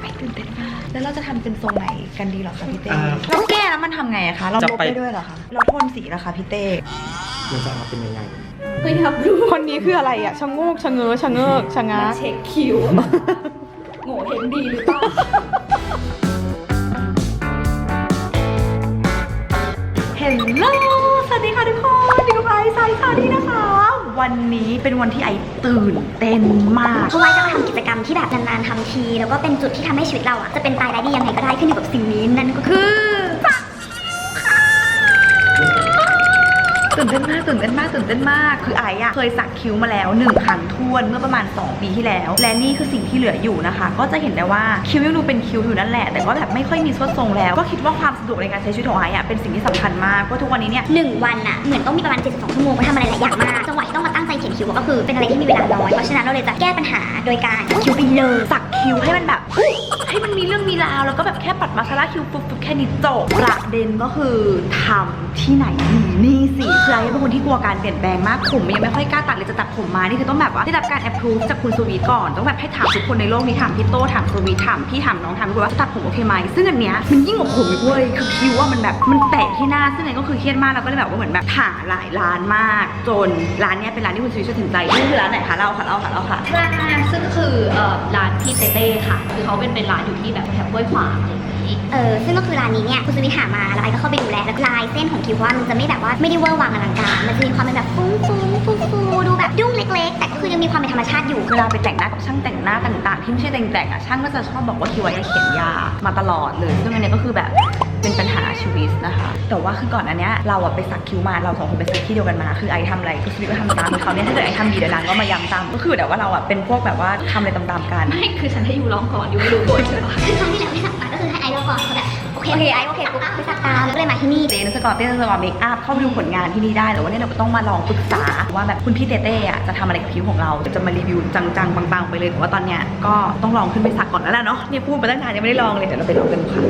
ไม่ตื่นเต้นมากแล้วเราจะทำเป็นทรงไหนกันดีเหรอคะพี่เต้อ่า เราแก้แล้วมันทำไงอะคะ เราจะลบไปได้ด้วยเหรอคะเราโทนสีเหรอคะพี่เต้มันจะเอาเป็นยังไง ไม่รับรู้คนนี้คืออะไรอะชะโงกชะเง้อชะเงิกชะงัมากเช็คคิวโง่เห็นดีหรือเปล่าเฮลโลสวัสดีค่ะทุกคนอยู่กับไอซ์ไซค่ะนี่นะคะ วันนี้เป็นวันที่ไอตื่นเต้นมาก เพราะว่าจะมาทำกิจกรรมที่แบบนานๆทำที แล้วก็เป็นจุดที่ทำให้ชีวิตเราอะจะเป็นตายได้ดียังไงก็ได้ขึ้นอยู่กับสิ่งนี้นั่นก็คือตื่นเต้นมากตื่นเต้นมากตื่นเต้นมาก คือไอ้อะเคยสักคิ้วมาแล้วหนึ่งครั้งทวนเมื่อประมาณ 2 ปีที่แล้ว และนี่คือสิ่งที่เหลืออยู่นะคะ ก็จะเห็นได้ว่าคิ้วยังดูเป็นคิ้วอยู่นั่นแหละแต่ว่าแบบไม่ค่อยมีสวดทรงแล้ว ก็คิดว่าความสะดวกในการใช้ชีวิตของไอ้อะเป็นสิ่งที่สำคัญมากเพราะทุกวันนี้เนี่ยหนึ่งวันอะเหมือนต้องมีประมาณ72ชั่วโมงไปทำอะไรหลายอย่างมาก เขียนคิ้วก็คือเป็นอะไรที่มีเวลาน้อย เพราะฉะนั้นเราเลยจะแก้ปัญหาโดยการคิ้วไปเลยฝัก คิ้วให้มันแบบอุ๊ยให้มันมีเรื่องมีราวแล้วก็แบบแค่ปัดมาสคาร่าคิ้วปุ๊บๆแค่นี้จบประเด็นก็คือทำที่ไหนดีนี่สิคือไอ้เป็นคนที่กลัวการเปลี่ยนแปลงมากผมยังไม่ค่อยกล้าตัดเลยจะตัดผมมานี่คือต้องแบบว่าได้รับการแอปพรูฟจากคุณสวีทก่อนต้องแบบให้ถามทุกคนในโลกนี้ถามพี่โต้ถามสวีทถามพี่ถามน้องถามทุกคนว่าตัดผมโอเคไหมซึ่งอันเนี้ยมันยิ่งกว่าผมอีกเว้ยคือคิ้วว่ามันแบบมันแตกที่หน้าซึ่งไงก็คือเครียดมากแล้วก็เลยแบบว่าเหมือนแบบหาหลายร้านมาก จนร้านเนี้ยเป็นร้านที่คุณสวีทช่วยถึงใจนี่คือร้านไหนคะเล่าค่ะเล่าค่ะเล่าค่ะ ร้านซึ่งคือเอ่อร้านพี่เต้เต้ค่ะ คือเขาเป็นเป็นร้านอยู่ที่แบบแถวห้วยขวาง อะไรอย่างนี้เออซึ่งก็คือร้านนี้เนี่ยคุณสวิทหามาแล้วไอ้ก็เข้าไปดูแลแล้วลายเส้นของคิ้วว่ามันจะไม่แบบว่าไม่ได้เวอร์วังอลังการมันจะมีความเป็นแบบฟุ้งฟุ้งฟูฟูดูแบบยุ่งเล็กๆ แต่ก็คือยังมีความเป็นธรรมชาติอยู่ เวลาไปแต่งหน้ากับช่างแต่งหน้าต่างๆ ที่ไม่ใช่แต่งแต่งๆอะช่างก็จะชอบบอกว่าคิวไอ้เขียนยามาตลอดเลยซึ่งอันเนี้ยก็คือแบบเป็นปัญหาชีวิตนะคะ แต่ว่าคือก่อนอันเนี้ยเราอะไปสักคิ้วมาเราสองคนไปสักที่เดียวกันมา คือไอทำอะไรคือสวิตก็ทำตามเขาเนี่ยถ้าเกิดไอทำดีเดี๋ยวร้านก็มาย้ำตามก็คือแต่ว่าเราอะเป็นพวกแบบว่าทำอะไรตามๆกัน ไม่คือฉันให้ยูร้องก่อนยูไม่รู้บทใช่ปะคือครั้งที่แล้วที่สั่งมาก็ ก่อนก็แบบโอเคโอเคไอ้โอเคปุ๊บไปสักตามแล้วก็เลยมาที่นี่เต้นสกอร์เต้นสกอร์เมคอัพเข้าไปดูผลงานที่นี่ได้แต่ว่าเนี่ยเราก็ต้องมาลองปรึกษาว่าแบบคุณพี่เต้เต้อะจะทำอะไรกับคิ้วของเราเดี๋ยวจะมารีวิวจังๆบางๆไปเลยแต่ว่าตอนเนี้ยก็ต้องลองขึ้นไปสักก่อนแล้วแหละเนาะเนี่ยพูดมาตั้งนานยังไม่ได้ลองเลยเดี๋ยวเราไปลองกันดูค่ะ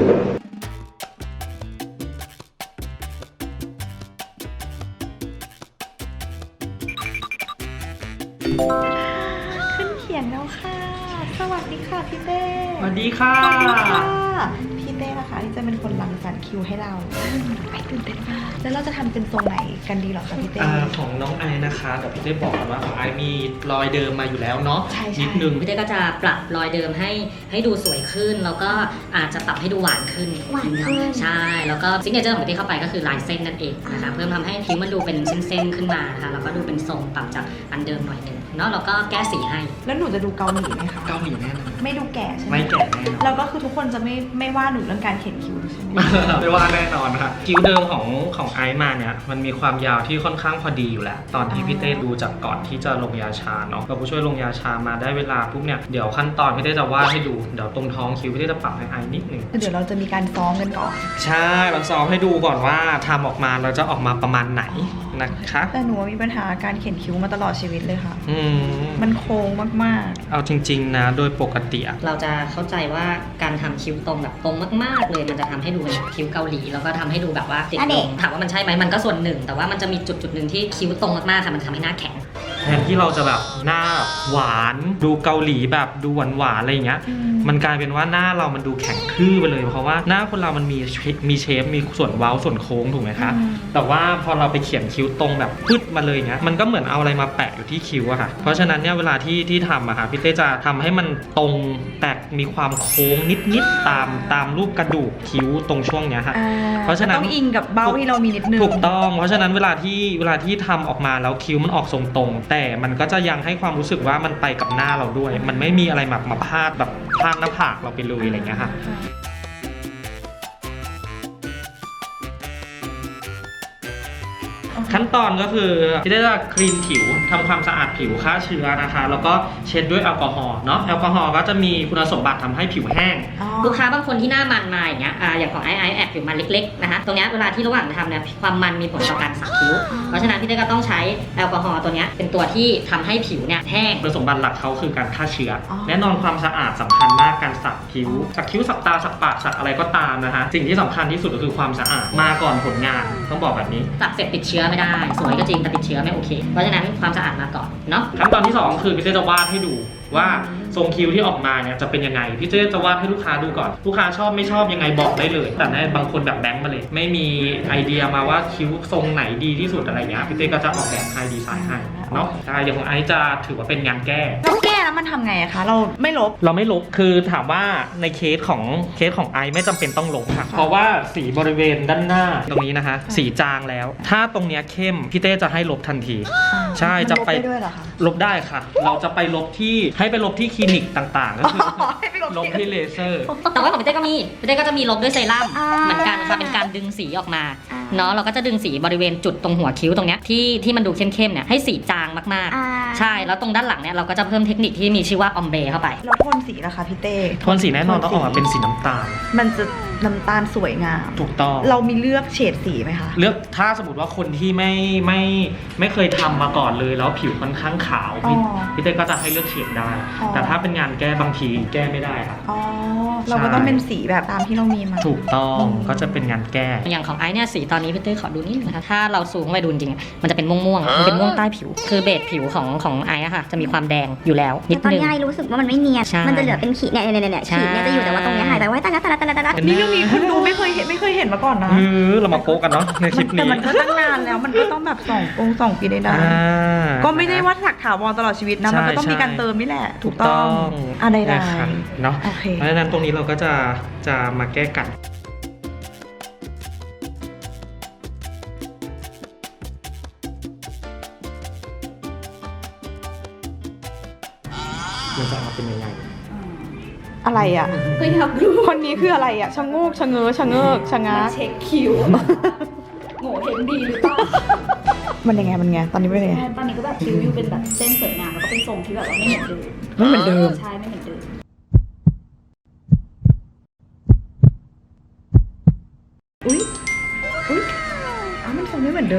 ขึ้นเขียนแล้วค่ะ สวัสดีค่ะพี่เต้ สวัสดีค่ะสวัสดีค่ะพี่เต้นะคะที่ จะเป็นคนรังสรรค์คิวให้เราไม่ตื่นเต้นมากแล้วเราจะทำเป็นทรงไหนกันดีเหรอคะพี่เต้ อ่าของน้องไอนะคะเดี๋ยวพี่ได้บอกก่อนว่าของไอมีรอยเดิมมาอยู่แล้วเนาะใช่ใช่ นิดนึง พี่เต้ก็จะปรับรอยเดิมให้ให้ดูสวยขึ้น แล้วก็อาจจะปรับให้ดูหวานขึ้นหวานขึ้น ใช่ แล้วก็ซิกเนเจอร์ของพี่เต้เข้าไปก็คือลายเส้นนั่นเองนะคะเพิ่มทำให้คิ้วมันดูเป็นเส้นๆขึ้นมานะคะแล้วก็ดูเป็นทรงปรับจากอันเดิมหน่อยหนึ่ง เนาะแล้วก็แก้สีให้ แล้วหนูจะดูเกาหลีไหมคะ เกาหลีแน่นอนไม่ดูแก่ใช่ไหมไม่แก่แน่นอน แล้วก็คือทุกคนจะไม่ไม่ว่าหนูเรื่องการเขียนคิ้วใช่ไหม ไม่ว่าแน่นอนค่ะคิ้วเดิมของของไอซ์มาเนี่ยมันมีความยาวที่ค่อนข้างพอดีอยู่แล้ว ตอนที่พี่เต้ดูจากก่อนที่จะลงยาชาเนาะเราผู้ช่วยลงยาชามาได้เวลาปุ๊บเนี่ยเดี๋ยวขั้นตอนพี่เต้จะวาดให้ดูเดี๋ยวตรงท้องคิ้วพี่เต้จะปรับให้ไอซ์นิดนึงเดี๋ยวเราจะมีการซ้อมกันก่อน ใช่เราซ้อมให้ดูก่อนว่าทำออกมาเราจะออกมาประมาณไหนนะคะแต่หนูว่ามีปัญหาการเขียนคิ้วมาตลอดชีวิตเลยค่ะอืมมันโค้งมากเอาจริง ๆ นะ โดยปกติอะเราจะเข้าใจว่าการทำคิ้วตรงแบบตรงมาก ๆ เลยมันจะทำให้ดูเป็นคิ้วเกาหลีแล้วก็ทำให้ดูแบบว่าติดอะลเด็กงถามว่ามันใช่ไหมมันก็ส่วนหนึ่ง แต่ว่ามันจะมีจุดจุดๆหนึ่งที่คิ้วตรงมากๆค่ะมันทำให้หน้าแข็ง แทนที่เราจะแบบหน้าหวานดูเกาหลีแบบดูหวานหวานๆอะไรอย่างเงี้ยอืมมันกลายเป็นว่าหน้าเรามันดูแข็งทื่อไปเลย เพราะว่าหน้าคนเรามันมีเชฟมีเชฟมีส่วนเว้าส่วนโค้งถูกไหมคะ อืม แต่ว่าพอเราไปเขียนคิ้วตรงแบบพึดมาเลยเงี้ยมันก็เหมือนเอาอะไรมาแปะอยู่ที่คิ้วอะค่ะ เพราะฉะนั้นเนี่ยเวลาที่ที่ทำอะค่ะพี่เต้จะทำให้มันตรงแต่ มีความโค้งนิดๆตามตามรูปกระดูกคิ้วตรงช่วงเนี้ยค่ะอ่าเพราะฉะนั้น ต้องอิงกับเบ้าที่เรามีนิดนึง ถูกต้อง เพราะฉะนั้นเวลาที่เวลาที่ทำออกมาแล้วคิ้วมันออกทรงตรง แต่มันก็จะยังให้ความรู้สึกว่ามันไปกับหน้าเราด้วย มันไม่มีอะไรแบบมาพาดแบบพาดหน้าผากเราไปเลยอะไรเงี้ยค่ะ ขั้นตอนก็คือที่ได้จะคลีนผิวทำความสะอาดผิวฆ่าเชื้อนะคะ แล้วก็เช็ดด้วยแอลกอฮอล์เนาะแอลกอฮอล์ก็จะมีคุณสมบัติทำให้ผิวแห้งอ๋อลูกค้าบางคนที่หน้ามันมาอย่างเงี้ยอ่าอย่างของไอไอแอบผิวมันเล็กๆนะคะตรงเนี้ยเวลาที่ระหว่างทำเนี่ยความมันมีผลต่อการสักคิ้วเพราะฉะนั้นพี่เต้ก็ต้องใช้แอลกอฮอล์ตัวเนี้ยเป็นตัวที่ทำให้ผิวเนี่ยแห้งคุณสมบัติหลักเขาคือการฆ่าเชื้อออแน่นอนความสะอาดสำคัญมากการสักคิ้วสักคิ้วสักตาสักปากสักอะไรก็ตามนะคะสิ่งที่สำคัญที่สุดก็คือความสะอาดมาก่อนผลงานต้องบอกแบบนี้สักเสร็จติดเชื้อไม่ได้สวยก็จริงแต่ติดเชื้อไม่โอเค เพราะฉะนั้นความสะอาดมาก่อนเนาะขั้นตอนที่สองคือพี่เต้จะวาดให้ดูว่าทรงคิ้วที่ออกมาเนี่ยจะเป็นยังไงพี่เจ๊จะวาดให้ลูกค้าดูก่อน ลูกค้าชอบไม่ชอบยังไงบอกได้เลย แต่ในบางคนแบบแบงค์มาเลย ไม่มีไอเดียมาว่าคิ้วทรงไหนดีที่สุดอะไรเงี้ยพี่เจ๊ก็จะออกแบบให้ดีไซน์ให้ เนาะใช่เดี๋ยวของไอซ์จะถือว่าเป็นงานแก้เราแก้แล้วมันทำไงอะคะ เราไม่ลบ เราไม่ลบคือถามว่าในเคสของเคสของไอซ์ไม่จำเป็นต้องลบค่ะ เพราะว่าสีบริเวณด้านหน้าตรงนี้นะคะ สีจางแล้ว ถ้าตรงเนี้ยเข้มพี่เต้จะให้ลบทันที ใช่จะไปมันลบด้ด้วยเหรอคะ ลบได้ค่ะ เราจะไปลบที่ให้ไปลบที่คลินิกต่างๆก็คือให้ไปลบลบที่ที่เลเซอร์ แต่ว่าของพี่เต้ก็มีพี่เต้ก็จะมีลบด้วยเซรั่มอ่า เหมือนกันค่ะเป็นการดึงสีออกมาอ่าเนาะเราก็จะดึงสีบริเวณจุดตรงหัวคิ้วตรงเนี้ยที่ที่มันดูเข้มๆเนี่ยให้สีจางมากอ่าๆ ใช่ แล้วตรงด้านหลังเนี่ยเราก็จะเพิ่มเทคนิคที่มีชื่อว่าออมเบเข้าไป แล้วโทนสีล่ะคะพี่เต้โทนสีแน่นอนต้องออกมาเป็นสีน้ำตาล มันจะน้ำตาลสวยงาม ถูกต้อง เรามีเลือกเฉดสีไหมคะ เลือกถ้าสมมติว่าคนที่ไม่ไม่ไม่เคยทำมาก่อนเลยแล้วผิวค่อนข้างขาวพี่อ๋อพี่เต้ก็จะให้เลือกเฉดได้ อ๋อ แต่ถ้าเป็นงานแก้บางทีแก้ไม่ได้ค่ะอ๋อ เราก็ต้องเป็นสีแบบตามที่เรามีมา ถูกต้องอืมก็จะเป็นงานแก้ อย่างของไอซ์เนี่ยสีตอนนี้พี่เต้ขอดูนิดนึงนะคะถ้าเราซูมเข้าไปดูจริงๆมันจะเป็นม่วงๆมันเป็นม่วงใต้ผิวคือเบสผิวของของไอซ์อะค่ะ จะมีความแดงอยู่แล้วนิดตอนนึง นี้ไอรู้สึกว่ามันไม่เนียน ใช่มันจะเหลือเป็นขีดเนี่ยเนี่ยเนี่ยเนี่ยใช่ ขีดเนี่ยจะอยู่แต่ว่าตรงเนี้ยหายไปไว้ตายแล้วตายแล้วตายแล้วตายแล้วนี่เรื่องนี้คุณดูไม่เคยเห็นไม่เคยเห็นมาก่อนนะ เออเรามาโป๊กกันเนาะในคลิปแต่นี้มันก็ตั้งนานแล้วมันก็ต้องแบบสององค์สองปีได้ได้อ่า ก็ไม่ได้ว่าถักถาวรตลอดชีวิตนะ ใช่มันก็ต้องมีใช่การเติมนี่แหละ ถูถูกกต้ต้อองงอะไรนะได้คะเนาะ โอเค เพราะฉะนั้นตรงนี้เราก็จะจะมาแก้กันมัน อะไรอะ ก็อยากรู้คนนี้คืออะไรอะชะโงกชะเง้อชะเงิกชะงัก เช็คคิวโง่เห็นดีหรือเปล่ามันยังไงมันไงตอนนี้เป็นยังไงตอนนี้ก็แบบคิ้วอยู่เป็นแบบเส้นสวยงามแล้วก็เป็นทรงที่แบบว่าไม่เหมือนเดิมไม่เหมือนเดิม ใช่ไม่เหมือนเดิม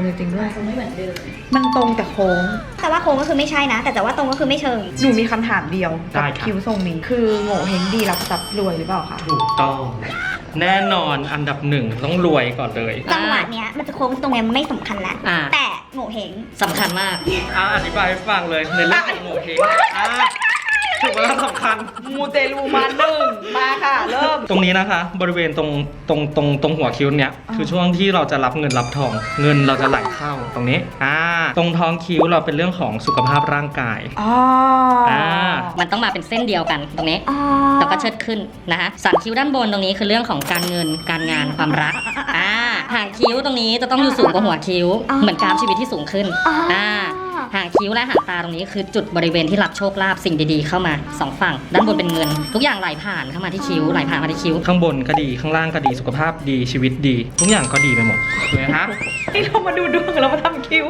เหมือนเดิมจริงๆด้วยทรงไม่เหมือนเดิมมันตรงแต่โค้ง แต่ว่าโค้งก็คือไม่ใช่นะ แต่แต่ว่าตรงก็คือไม่เชิง หนูมีคำถามเดียวได้กับครับ คิ้วทรงนี้ คือโง่เฮงดีรับทรัพย์รวยหรือเปล่าคะถูกต้อง แน่นอนอันดับหนึ่งต้องรวยก่อนเลยจังหวะเนี้ยมันจะโค้งตรงเนี้ยมันไม่สำคัญแล้วอ่า แต่โง่เฮงสำคัญมาก อ่าอธิบายให้ฟังเลยในเรื่องของโงเฮงอ่าถือว่าสำคัญมูเตลูมาหนึ่งมาค่ะเริ่ม ตรงนี้นะคะ บริเวณตรงตรงตรงตรงหัวคิ้วเนี่ยอ่าคือช่วงที่เราจะรับเงินรับทอง เงินเราจะไหลเข้าตรงนี้อ่าตรงท้องคิ้วเราเป็นเรื่องของสุขภาพร่างกายอ๋ออ่าามันต้องมาเป็นเส้นเดียวกันตรงนี้อ๋อแล้วก็เชิดขึ้นนะคะสันคิ้วด้านบนตรงนี้คือเรื่องของการเงินการงานความรักอ่าหางคิ้วตรงนี้จะต้องอยู่สูงกว่าหัวคิ้ว เหมือนกรามชีวิตที่สูงขึ้นอ๋ออ่อ่า หางคิ้วและหางตาตรงนี้คือจุดบริเวณที่รับโชคลาภสิ่งดีๆเข้ามาสองฝั่ง ด้านบนเป็นเงิน ทุกอย่างไหลผ่านเข้ามาที่คิ้วไหลผ่านมาที่คิ้ว ข้างบนก็ดีข้างล่างก็ดีสุขภาพดีชีวิตดี ทุกอย่างก็ดีไปหมดถูกไหมครับนี่เรามาดูดวงเรามาทำคิ้ว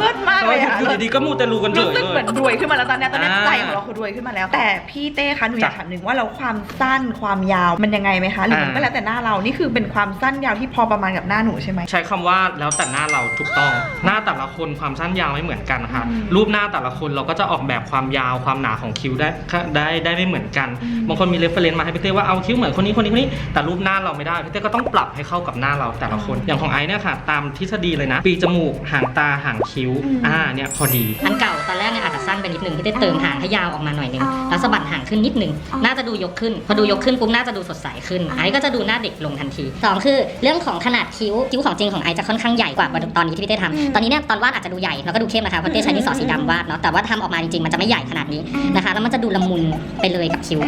เลิศมากเลยอะอยู่ดีๆก็มูเตลูกันเฉรู้ยสึกเลเหมืย อนรวยขึ้นมาแล้วตอนเนี้ยตอนเนี้ยอ่าใจของเราคือรวยขึ้นมาแล้ว แต่พี่เต้คะหนูอยากจ้ะถามหนึ่งว่าเราความสั้นความยาวมันยังไงไหมคะหรือมันอ่า ก็แล้วแต่หน้าเรานี่คือเป็นความสั้นยาวที่พอประมาณกับหน้าหนูใช่ไหม ใช้คำว่าแล้วแต่หน้าเราถูกต้อง หน้าแต่ละคนความสั้นยาวไม่เหมือนกันนะคะอืมรูปหน้าแต่ละคนเราก็จะออกแบบความยาวความหนาของคิ้วได้ได้ได้ไม่เหมือนกันอืมบางคนมีเรฟเฟรนซ์มาให้พี่เต้ว่าเอาคิ้วเหมือนคนนี้คนนี้คนนี้ แต่รูปหน้าเราไม่ได้พี่เต้ก็ต้องปรับให้เข้ากับหน้าเราแต่ละคน อย่างของไอซ์เนี่ยค่ะ ตามทฤษฎีเลยนะ ปีจมูกหางตาหางคิ้ว อ่าเนี่ยพอดี อันเก่าตอนแรกเนี่ยอาจจะสั้นไปนิดนึงที่ได้เติมหางให้ยาวออกมาหน่อยนึงอ๋อแล้วสะบัดหางขึ้นนิดนึงอ๋อน่าจะดูยกขึ้น พอดูยกขึ้นปุ๊บน่าจะดูสดใสขึ้นอ๋อไอ้ก็จะดูหน้าเด็กลงทันทีสองคือเรื่องของขนาดคิ้วคิ้วของจริงของไอจะค่อนข้างใหญ่กว่าตอนนี้ที่พี่เต้ทำตอนนี้เนี่ยตอนวาดอาจจะดูใหญ่แล้วก็ดูเข้มนะคะเพราะเต้ใช้ดินสอสีดำวาดเนาะแต่ว่าทำออกมาจริงๆมันจะไม่ใหญ่ขนาดนี้นะคะ แล้วมันจะดูละมุนไปเลยกับคิ้ว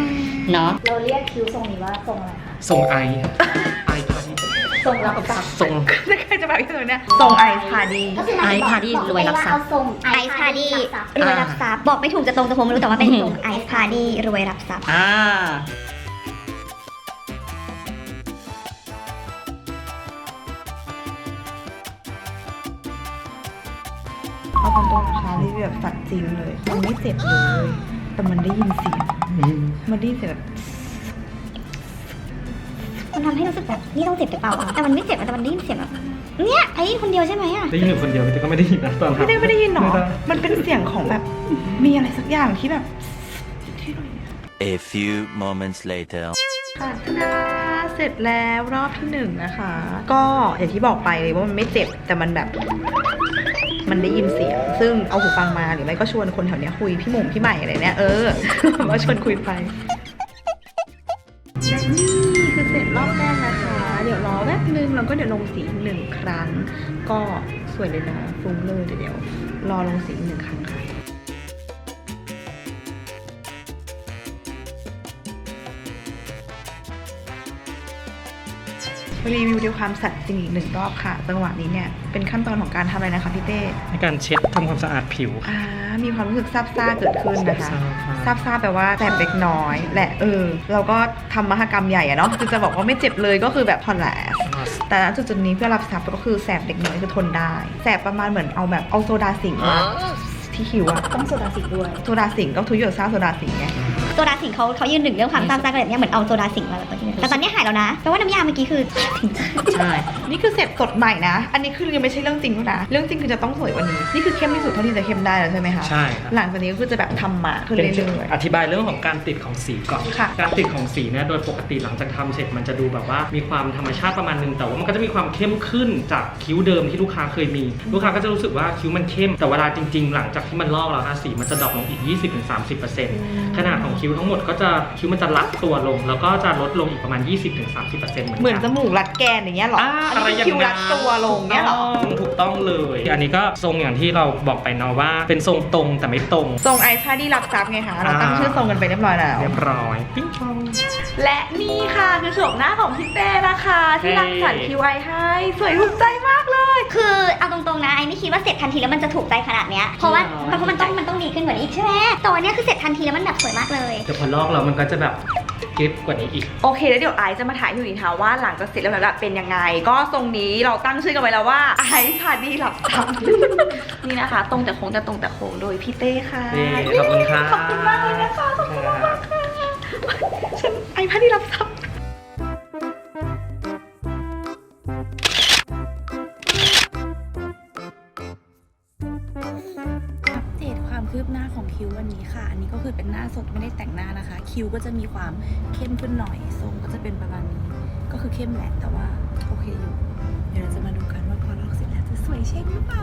เนาะเราเรียกคิ้วทรงนี้ว่าทรงอะไรคะทรงไอไอพาดีทรงรับทรัพย์ทรงไม่เคยจะแบบที่หนูเนี่ยทรงไอซ์พาดีก็คือไอซ์พาดี้รวยรับทรัพย์เอาทรงไอซ์พาดี้รวยรับทรัพย์บอกไม่ถูกจะตรงจะโค้งไม่รู้แต่ว่าเป็นทรงไอซ์พาดี้รวยรับทรัพย์ อ่า เอาตรงๆนะคะรีวิวแบบสัตว์จริงเลย มันไม่เจ็บเลย แต่มันได้ยินเสียง มันได้ยินเสียงแบบมันทำให้รู้สึกแบบนี่ต้องเจ็บหรือเปล่าวะแต่มันไม่เจ็บอะแต่มันได้ยินเสียงแบบเนี่ยไอ้คนเดียวใช่ไหมอะ ได้ยินอยู่คนเดียวพี่เต้ก็ไม่ได้ยินนะตอนทำไม่ได้ไม่ได้ยินหรอไม่ได้มันเป็นเสียงของแบบ มีอะไรสักอย่างที่แบบที่เรา A few moments later. ค่ะนาเสร็จแล้วรอบที่หนึ่งนะคะ ก็อย่างที่บอกไปเลยว่ามันไม่เจ็บแต่มันแบบ มันได้ยินเสียง ซึ่งเอาหูฟังมาหรือไม่ก็ชวนคนแถวเนี้ยคุยพี่หม่งพี่ใหม่อะไรเนี่ยเออมาชวนคุยไปนี่คือเสร็จรอบแรกนะคะ เดี๋ยวรอแป๊บนึงแล้วก็เดี๋ยวลงสีหนึ่งครั้ง ก็สวยเลยนะฟุ้งเลยเดี๋ยวรอลงสีหนึ่งครั้ง รีวิวด้วยความสัตย์จริงอีกหนึ่งรอบค่ะ จังหวะนี้เนี่ยเป็นขั้นตอนของการทำอะไรนะคะพี่เต้ในการเช็ดทำความสะอาดผิว อ่ามีความรู้สึกซาบซ่าเกิดขึ้นนะคะ ซาบซ่าซาบซ่าแปลว่าแสบเล็กน้อยและเออ เราก็ทำมหกรรมใหญ่อะเนาะคือจะบอกว่าไม่เจ็บเลยก็คือแบบทอนแลส แต่ณจุดจุดๆนี้เพื่อรับทรัพย์ก็คือแสบเล็กน้อยคือทนได้ แสบประมาณเหมือนเอาแบบเอาโซดาสิงมาที่คิวอะต้องโซดาสิงด้วย โซดาสิงก็ทุยโยซ่าโซดาสิงไง โซดาสิงเขาเขายืนหนึ่งเรื่องความซาบซ่ากันแบบเนี้ยเหมือนเอาโซดาสิงมาแบบนี้แต่ตอนนี้หายแล้วนะแปลว่าน้ำยาเมื่อกี้คือใช่นี่คือเสร็จสดใหม่นะ อันนี้คือยังไม่ใช่เรื่องจริงด้วยนะ เรื่องจริงคือจะต้องสวยกว่านี้ นี่คือเข้มที่สุดเท่าที่จะเข้มได้แล้วใช่ไหมคะ ใช่ครับหลังจากนี้ก็คือจะแบบทำมาขึ้นเป็นเรื่อยอธิบายเรื่องของการติดของสีก่อนค่ะการติดของสีเนี่ยโดยปกติหลังจากทำเสร็จมันจะดูแบบว่ามีความธรรมชาติประมาณนึง แต่ว่ามันก็จะมีความเข้มขึ้นจากคิ้วเดิมที่ลูกค้าเคยมี ลูกค้าก็จะรู้สึกว่าคิ้วมันเข้ม แต่เวลาจริง ๆ หลังจากที่มันลอกแล้วนะสีมันจะดรอปลงอีก 20-30%ขนาดของคิ้วทั้งหมดก็จะคิ้วมันจะรัดตัวลง แล้วก็จะลดลงอีกประมาณ 20-30%เหมือนๆเหมือนกัจมูกรัดแกนอย่างเงี้ยเหรออ่าอันอะไรนี้อย่างคิวรัดตัวลงเงี้ยเหรอถูกต้องถูกต้องเลย อันนี้ก็ทรงอย่างที่เราบอกไปเนาะว่า เป็นทรงตรงแต่ไม่ตรง ทรงไอชาที่รับซับไงคะเราตั้งชื่อทรงกันไปเรียบร้อยแล้วเรียบร้อยปิ้งปอง และนี่ค่ะคือโฉมหน้าของพี่เต้นะคะ ที่รังสรรค์คิวไอให้สวยถูกใจมากเลย คือเอาตรงๆนะไอ้ไม่คิดว่าเสร็จทันทีแล้วมันจะถูกใจขนาดเนี้ยเพราะว่าเพราะมันต้องมันต้องดีขึ้นกว่านี้อีกใช่ไหมแต่วันเนี้ยคือเสร็จทันทีแล้วมันแบบสวยมากเลยแต่พอลอกแล้วมันก็จะแบบกริบกว่านี้อีก โอเค แล้วเดี๋ยวไอซ์จะมาถ่ายให้ดูอีกค่ะว่าหลังจากเสร็จแล้วแบบเป็นยังไง ก็ทรงนี้เราตั้งชื่อกันไว้แล้วว่าไอซ์พาดีหลับทำนี่นะคะ ตรงแต่โค้งแต่ตรงแต่โค้งโดยพี่เต้ค่ะเย้ขอบคุณค่ะขอบคุณมากเลยนะคะขอบคุณมากๆค่ะ ฉันไอซ์พาดีหลับทำอัปเดตความคืบหน้าของคิววันนี้ค่ะ อันนี้ก็คือเป็นหน้าสดไม่ได้แต่งหน้านะคะ คิวก็จะมีความเข้มขึ้นหน่อย ทรงก็จะเป็นประมาณนี้ ก็คือเข้มแหละแต่ว่าโอเคอยู่ เดี๋ยวเราจะมาดูกันว่าพอลอกเสร็จแล้วจะสวยเช่นหรือเปล่า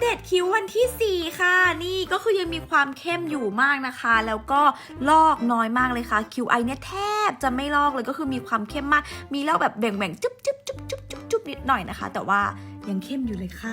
เดตคิววันที่ 4 ค่ะ นี่ก็คือยังมีความเข้มอยู่มากนะคะ แล้วก็ลอกน้อยมากเลยค่ะ คิวไอเนี่ยแทบจะไม่ลอกเลยก็คือมีความเข้มมาก มีลอกแบบแบ่งๆ จุ๊บจุ๊บจุ๊บจุ๊บจุ๊บจุ๊บนิดหน่อยนะคะ แต่ว่ายังเข้มอยู่เลยค่ะ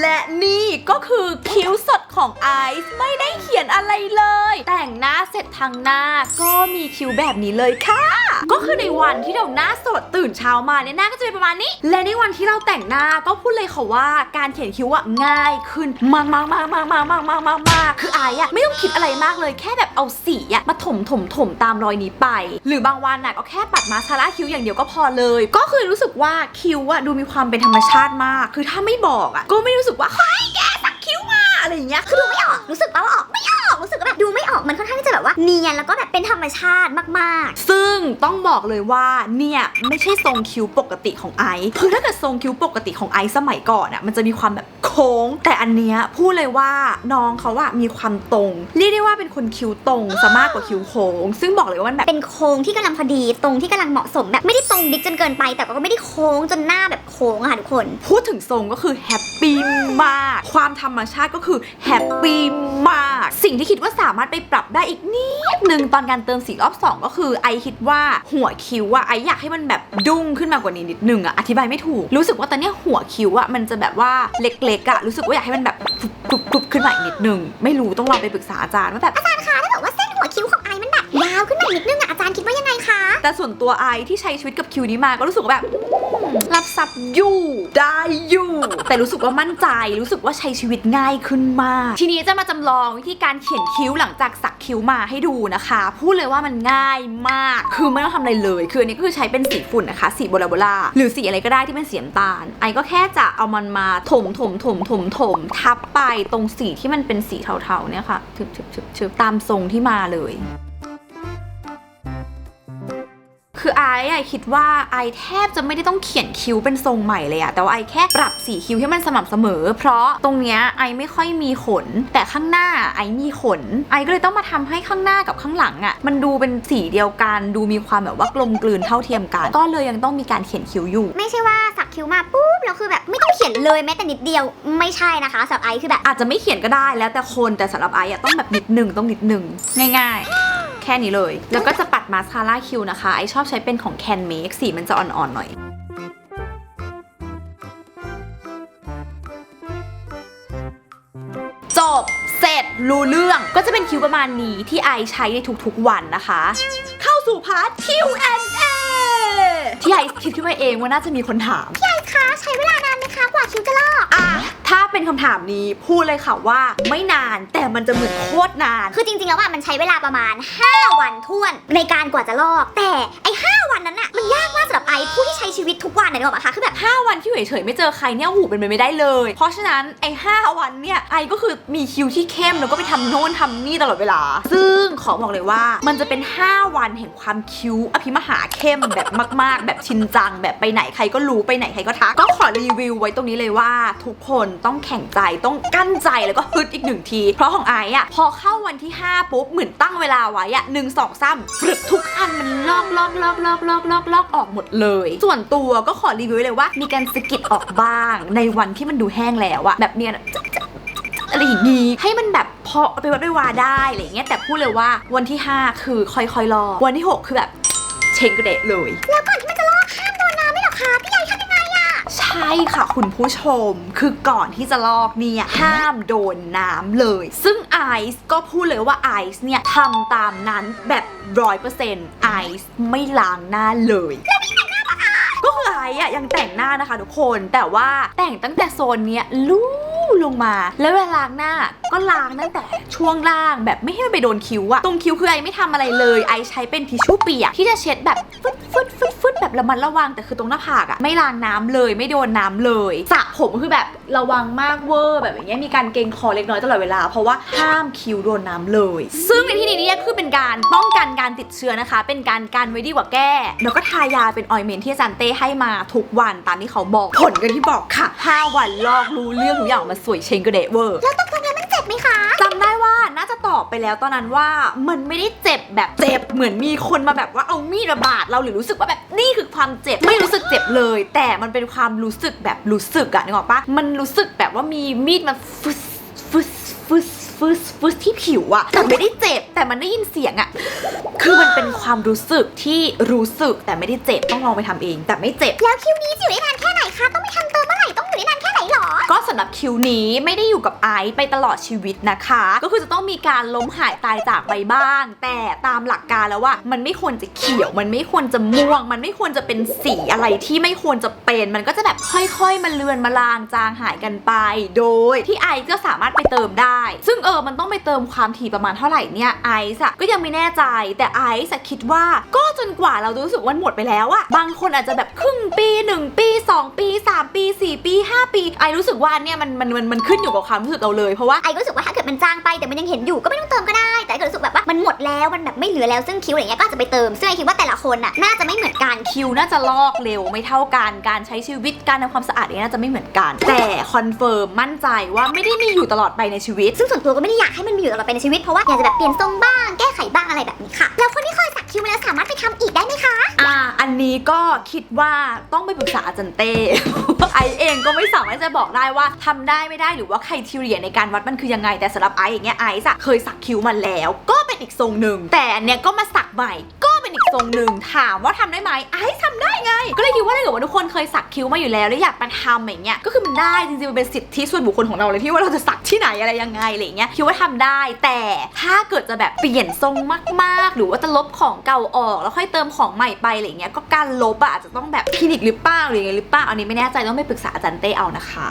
และนี่ก็คือคิ้วสดของไอซ์ไม่ได้เขียนอะไรเลย แต่งหน้าเสร็จทางหน้าก็มีคิ้วแบบนี้เลยค่ะ ก็คือในวันที่เราหน้าสดตื่นเช้ามาเนี่ยหน้าก็จะเป็นประมาณนี้ และในวันที่เราแต่งหน้าก็พูดเลยค่ะว่าการเขียนคิ้วอะง่ายขึ้นมากมากมากมากมากมากมากมากมากคือไอซ์อะไม่ต้องคิดอะไรมากเลยแค่แบบเอาสีอะมาถมถมถมตามรอยนี้ไป หรือบางวันน่ะก็แค่ปัดมาสคาร่าคิ้วอย่างเดียวก็พอเลย ก็คือรู้สึกว่าคิ้วอะดูมีความเป็นธรรมชาติมาก คือถ้าไม่บอกอะก็ไม่รู้สึกว่าเฮ้ยแกสักคิ้วมาอะไรอย่างเงี้ยคือดูไม่ออกรู้สึกว่าออกไม่ ออกรู้สึกว่าแบบดูไม่ออกมันค่อนข้างที่จะแบบว่าเนียนแล้วก็แบบเป็นธรรมชาติมากซึ่งต้องบอกเลยว่าเนี่ยไม่ใช่ทรงคิ้วปกติของไอซ์คือถ้าเกิดทรงคิ้วปกติของไอซ์สมัยก่อนอะมันจะมีความแบบโค้ง แต่อันเนี้ยพูดเลยว่าน้องเขาอะมีความตรง เรียกได้ว่าเป็นคนคิ้วตรงซะมากกว่าคิ้วโค้ง ซึ่งบอกเลยว่ามันแบบๆเป็นโค้งที่กำลังพอดีตรงที่กำลังเหมาะสมแบบไม่ได้ตรงดิกจนเกินไป แต่ก็ไม่ได้โค้งจนหน้าแบบโค้งอะค่ะทุกคน พูดถึงทรงก็คือแฮปปี้มาก ความธรรมชาติก็คือแฮปปี้มาก สิ่งที่คิดว่าสามารถไปปรับได้อีกนิดนึงตอนการเติมสีรอบ2ก็คือไอคิดว่าหัวคิ้วอะไออยากให้มันแบบดุ้งขึ้นมากว่านี้นิดนึงอะอธิบายไม่ถูก รู้สึกว่าตอนเนี้ยหัวคิ้วอะมันจะแบบว่าเล็กๆอะรู้สึกว่าอยากให้มันแบบกรุบกรุบขึ้นมาอีกนิดนึงไม่รู้ต้องลองไปปรึกษาอาจารย์ว่าแบบอาจารย์คะถ้าบอกว่าเส้นหัวคิ้วของไอมันแบบยาวขึ้นมาอีกนิดนึงอะอาจารย์คิดว่ายังไงคะ แต่ส่วนตัวไอที่ใช้ชีวิตกับคิวนี้มาก็รู้สึกว่าแบบ อืมรับซับอยู่ ได้อยู่ แต่รู้สึกว่ามั่นใจ รู้สึกว่าใช้ชีวิตง่ายขึ้นมาก ทีนี้จะมาจำลองวิธีการเขียนคิ้วหลังจากสักคิ้วมาให้ดูนะคะ พูดเลยว่ามันง่ายมาก คือไม่ต้องทำอะไรเลย คืออันนี้ก็คือใช้เป็นสีฝุ่นนะคะ สีโบราโบราหรือสีอะไรก็ได้ที่เป็นสีน้ำตาล ไอก็แค่จะเอามันมาถมถมถมถมถมทับไปตรงสีที่มันเป็นสีเทาๆเนี่ยค่ะทึบทึบทึบทึบตามทรงที่มาเลย คือไอซ์อะคิดว่าไอซ์แทบจะไม่ได้ต้องเขียนคิ้วเป็นทรงใหม่เลยอะแต่ว่าไอซ์แค่ปรับสีคิ้วให้มันสม่ำเสมอ เพราะตรงเนี้ยไอซ์ไม่ค่อยมีขน แต่ข้างหน้าไอซ์มีขน ไอซ์ก็เลยต้องมาทำให้ข้างหน้ากับข้างหลังอะมันดูเป็นสีเดียวกัน ดูมีความแบบว่ากลมกลืนเท่าเทียมกัน ก็เลยยังต้องมีการเขียนคิ้วอยู่ ไม่ใช่ว่าสักคิ้วมาปุ๊บแล้วคือแบบไม่ต้องเขียนเลยแม้แต่นิดเดียวไม่ใช่นะคะสำหรับไอซ์คือแบบอาจจะไม่เขียนก็ได้แล้วแต่คนแต่สำหรับไอซ์อะต้องแบบนิดหนึ่งต้องนิดหนึ่งง่าย ๆ แค่นี้เลย แล้วก็จะปัด มาสคาร่าคิวนะคะไอซ์ชอบใช้เป็นของ Can Make สีมันจะอ่อนๆหน่อยจบ เสร็จ รู้เรื่อง ก็จะเป็นคิวประมาณนี้ที่ไอซ์ใช้ในทุกๆวันนะคะ เข้าสู่พาร์ท Q&A ที่ไอซ์คิดขึ้นมาเองว่าน่าจะมีคนถามคะใช้เวลานานไหมคะกว่าคิ้วจะลอกอะ ถ้าเป็นคำถามนี้พูดเลยค่ะว่าไม่นานแต่มันจะเหมือนโคตรนาน คือจริงๆ แล้วอะมันใช้เวลาประมาณ 5 วันท้วนในการกว่าจะลอก แต่ไอ้5วันนั้นอะมันยากมากสำหรับไอซ์ผู้ที่ใช้ชีวิตทุกวันนะนึกออกปะคะคือแบบ 5 วันที่เฉยๆไม่เจอใครเนี่ยหูเป็นไปไม่ได้เลย เพราะฉะนั้นไอ้5วันเนี่ยไอก็คือมีคิวที่เข้มแล้วก็ไปทำโน่นทำนี่ตลอดเวลา ซึ่งขอบอกเลยว่ามันจะเป็น 5 วันแห่งความคิ้วอภิมหาเข้มแบบมาก ๆ แบบชินจัง แบบไปไหนใครก็รู้ไปไหนใครก็ทัก ก็ขอรีวิวไว้ตรงนี้เลยว่าทุกคนต้องแข่งใจต้องกั้นใจแล้วก็ฮึดอีกหนึ่งที เพราะของไออะพอเข้าวันที่ 5 ปุ๊บ เหมือนตั้งเวลาไว้อะหนึ่งสองสามฟรึบทุกอันมันลอกลอกลอกลอกลอกลอกลอกออกหมดเลย ส่วนตัวก็ขอรีวิวเลยว่า มีการสกิดออกบ้าง ในวันที่มันดูแห้งแล้วอะแบบเนี้ยอะไรอย่างงี้ให้มันแบบพอไปวัดไปวาได้อะไรเงี้ยแต่พูดเลยว่าวันที่ 5 คือค่อยๆรอวันที่ 6 คือแบบเชงกระเดะเลยแล้วก่ ใช่ค่ะคุณผู้ชม คือก่อนที่จะลอกเนี่ยห้ามโดนน้ำเลย ซึ่งไอซ์ก็พูดเลยว่าไอซ์เนี่ยทำตามนั้นแบบร้อยเปอร์เซ็นต์ไอซ์ไม่ล้างหน้าเลยก็คือไอซ์อะยังแต่งหน้านะคะทุกคนแต่ว่าแต่งตั้งแต่โซนเนี้ยลู่ ลงมา แล้วเวลาล้างหน้าก็ล้างตั้งแต่ช่วงล่างแบบไม่ให้มันไปโดนคิ้วอะตรงคิ้วคือไอไม่ทำอะไรเลยไอใช้เป็นทิชชู่เปียกที่จะเช็ดแบบฟึดฟึดฟึดฟึดแบบระมัดระวังแต่คือตรงหน้าผากอะไม่ล้างน้ำเลยไม่โดนน้ำเลยสระผมคือแบบระวังมากเวอร์แบบอย่างเงี้ยมีการเกรงคอเล็กน้อยตลอดเวลาเพราะว่าห้ามคิ้วโดนน้ำเลย ซึ่งในที่นี้เนี่ยคือเป็นการป้องกันการติดเชื้อนะคะ เป็นการกันไว้ดีกว่าแก้ แล้วก็ทายาเป็นออยเมนที่อาจารย์เต้ให้มาทุกวันตามที่เขาบอกผลกันที่บอกค่ะ 5 วันลอกรู้เรื่องทุกอย่างมาสวยเชงกระเดะเวอร์ แล้วตกลงแล้วมันเจ็บไหมคะ จำได้ว่าน่าจะตอบไปแล้วตอนนั้นว่ามันไม่ได้เจ็บแบบเจ็บเหมือนมีคนมาแบบว่าเอามีดมาบาดเราหรือรู้สึกว่าแบบนี่คือความเจ็บไม่รู้สึกเจ็บเลย แต่มันเป็นความรู้สึกแบบรู้สึกอะนึกออกปะมันรู้สึกแบบว่ามีมีดมาฟึสฟึสฟึสฟึสฟึสที่ผิวอะแต่ไม่ได้เจ็บแต่มันได้ยินเสียงอะคือมันเป็นความรู้สึกที่รู้สึกแต่ไม่ได้เจ็บต้องลองไปทำเอง แต่ไม่เจ็บ แล้วคิ้วนี้จะอยู่ได้นานแค่ไหนคะ ต้องไปทำเติมเมื่อไหร่ต้อง อยู่ได้นานแค่ไหนหรอ ก็สำหรับคิวนี้ไม่ได้อยู่กับไอซ์ไปตลอดชีวิตนะคะ ก็คือจะต้องมีการล้มหายตายจากไปบ้าง แต่ตามหลักการแล้วว่า มันไม่ควรจะเขียว มันไม่ควรจะม่วง มันไม่ควรจะเป็นสีอะไรที่ไม่ควรจะเป็น มันก็จะแบบค่อยๆมาเลือนมาลางจางหายกันไป โดยที่ไอซ์ก็สามารถไปเติมได้ ซึ่งเออมันต้องไปเติมความถี่ประมาณเท่าไหร่เนี่ยไอซ์อะก็ยังไม่แน่ใจ แต่ไอซ์อะคิดว่าก็จนกว่าเราจะรู้สึกว่าหมดไปแล้วอะบางคนอาจจะแบบครึ่งปีหนึ่งปีสองปีสามปีสี่ปีห้าปีไอรู้สึกว่าอันเนี่ยมันมันมันมันขึ้นอยู่กับความรู้สึกเราเลยเพราะว่าไอ้ก็รู้สึกว่าถ้าเกิดมันจางไปแต่มันยังเห็นอยู่ก็ไม่ต้องเติมก็ได้ แต่ถ้าเกิดรู้สึกแบบว่ามันหมดแล้วมันแบบไม่เหลือแล้วซึ่งคิ้วอะไรเงี้ยก็อาจจะไปเติมซึ่งไอคิดว่าแต่ละคนน่ะน่าจะไม่เหมือนกันคิวน่าจะลอกเร็วไม่เท่ากันการใช้ชีวิตการทำความสะอาดเนี่ยน่าจะไม่เหมือนกัน แต่คอนเฟิร์มมั่นใจว่าไม่ได้มีอยู่ตลอดไปในชีวิต ซึ่งส่วนตัวก็ไม่ได้อยากให้มันมีอยู่ตลอดไปในชีวิตเพราะว่าอยากจะแบบเปลี่ยนทรงบ้างแก้ไขบ้างอะไรแบบนี้ค่ะแล้วคนที่เคยสัก คิวมาแล้วสามารถไปทำอีกได้ไหมคะ อ่า อันนี้ก็คิดว่าต้องไปปรึกษาอาจารย์เต้ ไอเองก็ไม่สามารถจะบอกได้ว่าทำได้ไม่ได้หรือว่าใครทีเรียในการวัดมันคือยังไงแต่สำหรับไออย่างเงี้ยไอซ์อะเคยสักคิ้วมาแล้ว ก็เป็นอีกทรงหนึ่งแต่อันเนี้ยก็มาสักใหม่ก็เป็นอีกทรงหนึ่งถามว่าทำได้ไหมไอซ์ทำได้ไง ก็เลยคิดว่าถ้าเกิดว่าทุกคนเคยสักคิ้วมาอยู่แล้วแล้วอยากมาทำอย่างเงี้ยก็คือมันได้จริงๆมันเป็นสิทธิส่วนบุคคลของเราเลยที่ว่าเราจะสักที่ไหนอะไรยังไงอะไรเงี้ยคิดว่าทำได้ แต่ถ้าเกิดจะแบบเปลี่ยนทรงมากๆ หรือว่าจะลบของเก่าออก แล้วค่อยเติมของใหม่ไปอะไรเงี้ยก็การลบอะอาจจะต้องแบบคลินิกหรือเปล่าหรือยังไงหรือเปล่าอันนี้ไม่แน่ใจต้องไปปรึกษาอาจารย์เต้เอานะคะ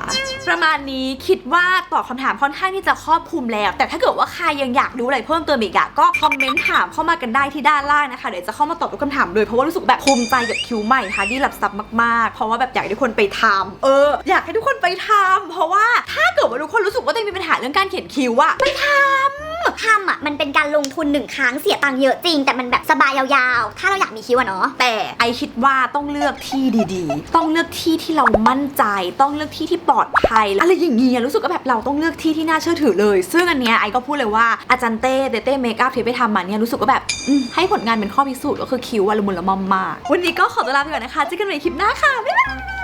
ประมาณนี้คิดว่าตอบคำถามค่อนข้างที่จะครอบคลุมแล้ว แต่ถ้าเกิดว่าใครยังอยากรู้อะไรเพิ่มเติมอีกอะก็คอมเมนต์ถามเข้ามากันได้ที่ด้านล่างนะคะเดี๋ยวจะเข้ามาตอบทุกคำถามเลยเพราะว่ารู้สึกแบบภูมิใจกับคิวใหม่ค่ะที่หลับซับมากๆ เพราะว่าแบบอยากให้ทุกคนไปทำเออ อยากให้ทุกคนไปทำเพราะว่าถ้าเกิดว่าทุกคนรู้สึกว่าตัวเองมีปัญหาเรื่องการเขียนคิวอะไปทำ ทำอะมันเป็นการลงทุนหนึ่งครั้งเสียตังค์เยอะจริง แต่มันแบบสบายยาวๆ ถ้าเราอยากมีคิวอะเนาะ แต่ไอคิดว่าต้องเลือกที่ดีๆ ต้องเลือกที่ที่เรามั่นใจ ต้องเลือกที่ที่ปลอดภัยอะไรอย่างเงี้ยรู้สึกว่าแบบเราต้องเลือกที่ที่น่าเชื่อถือเลย ซึ่งอันเนี้ยไอก็พูดเลยว่าอาจารย์เต้เต้เต้เมคอัพที่ไปทำมาเนี่ยรู้สึกว่าแบบให้ผลงานเป็นข้อพิสูจน์ก็คือคิ้วอะละมุนละมอมมากวันนี้ก็ขอตัวลาไปก่อนนะคะเจอกันใหม่คลิปหน้าค่ะบ๊ายบาย